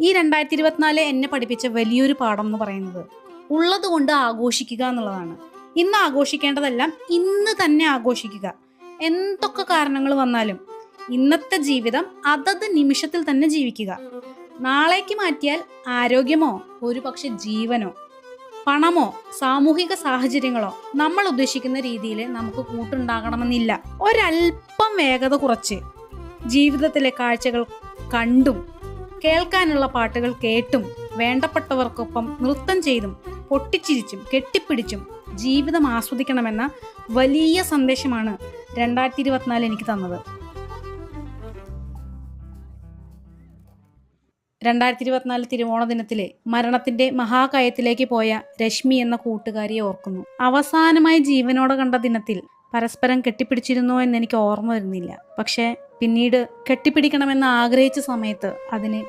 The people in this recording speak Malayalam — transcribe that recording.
ഈ രണ്ടായിരത്തി ഇരുപത്തിനാല് എന്നെ പഠിപ്പിച്ച വലിയൊരു പാഠം എന്ന് പറയുന്നത് ഉള്ളത് കൊണ്ട് ആഘോഷിക്കുക എന്നുള്ളതാണ്. ഇന്ന് ആഘോഷിക്കേണ്ടതെല്ലാം ഇന്ന് തന്നെ ആഘോഷിക്കുക. എന്തൊക്കെ കാരണങ്ങൾ വന്നാലും ഇന്നത്തെ ജീവിതം അതത് നിമിഷത്തിൽ തന്നെ ജീവിക്കുക. നാളേക്ക് മാറ്റിയാൽ ആരോഗ്യമോ ഒരു പക്ഷെ ജീവനോ പണമോ സാമൂഹിക സാഹചര്യങ്ങളോ നമ്മൾ ഉദ്ദേശിക്കുന്ന രീതിയിൽ നമുക്ക് കൂട്ടുണ്ടാകണമെന്നില്ല. ഒരല്പം വേഗത കുറച്ച് ജീവിതത്തിലെ കാഴ്ചകൾ കണ്ടും കേൾക്കാനുള്ള പാട്ടുകൾ കേട്ടും വേണ്ടപ്പെട്ടവർക്കൊപ്പം നൃത്തം ചെയ്തും പൊട്ടിച്ചിരിച്ചും കെട്ടിപ്പിടിച്ചും ജീവിതം ആസ്വദിക്കണമെന്ന വലിയ സന്ദേശമാണ് രണ്ടായിരത്തി ഇരുപത്തിനാല് എനിക്ക് തന്നത്. രണ്ടായിരത്തി ഇരുപത്തിനാല് തിരുവോണ ദിനത്തിലെ മരണത്തിന്റെ മഹാകയത്തിലേക്ക് പോയ രശ്മി എന്ന കൂട്ടുകാരിയെ ഓർക്കുന്നു. അവസാനമായി ജീവനോടെ കണ്ട ദിനത്തിൽ പരസ്പരം കെട്ടിപ്പിടിച്ചിരുന്നോ എന്ന് എനിക്ക് ഓർമ്മ വരുന്നില്ല. പക്ഷേ പിന്നീട് കെട്ടിപ്പിടിക്കണമെന്ന് ആഗ്രഹിച്ച സമയത്ത് അതിന്